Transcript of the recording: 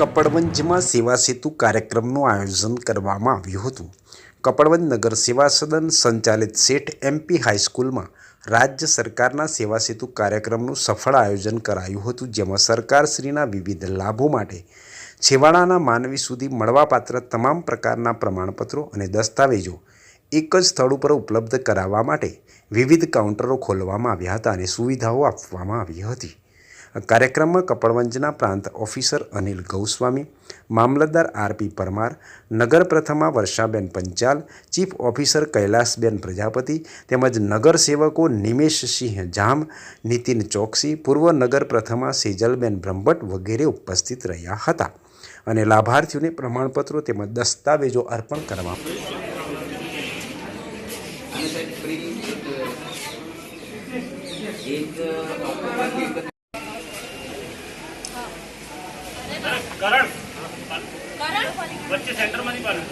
કપડવંજમાં સેવા સેતુ કાર્યક્રમનું આયોજન કરવામાં આવ્યું હતું. કપડવંજ નગર સેવા સદન સંચાલિત શેઠ એમપી હાઈસ્કૂલમાં રાજ્ય સરકારના સેવા સેતુ કાર્યક્રમનું સફળ આયોજન કરાયું હતું, જેમાં સરકારશ્રીના વિવિધ લાભો માટે છેવાડાના માનવી સુધી મળવાપાત્ર તમામ પ્રકારના પ્રમાણપત્રો અને દસ્તાવેજો એક જ સ્થળ ઉપર ઉપલબ્ધ કરાવવા માટે વિવિધ કાઉન્ટરો ખોલવામાં આવ્યા હતા અને સુવિધાઓ આપવામાં આવી હતી. કાર્યક્રમમાં કપડવંજના પ્રાંત ઓફિસર અનિલ ગૌસ્વામી, મામલતદાર આરપી પરમાર, નગર પ્રથમા વર્ષાબેન પંચાલ, ચીફ ઓફિસર કૈલાસબેન પ્રજાપતિ, તેમજ નગર સેવકો નિમેશસિંહ જામ, નીતિન ચોકસી, પૂર્વ નગર પ્રથમા સેજલબેન બ્રહ્મભટ્ટ વગેરે ઉપસ્થિત રહ્યા હતા. અને લાભાર્થીઓને પ્રમાણપત્રો તેમજ દસ્તાવેજો અર્પણ કરવા એક એક કરણ. વચ્ચે સેન્ટરમાંથી પાડો.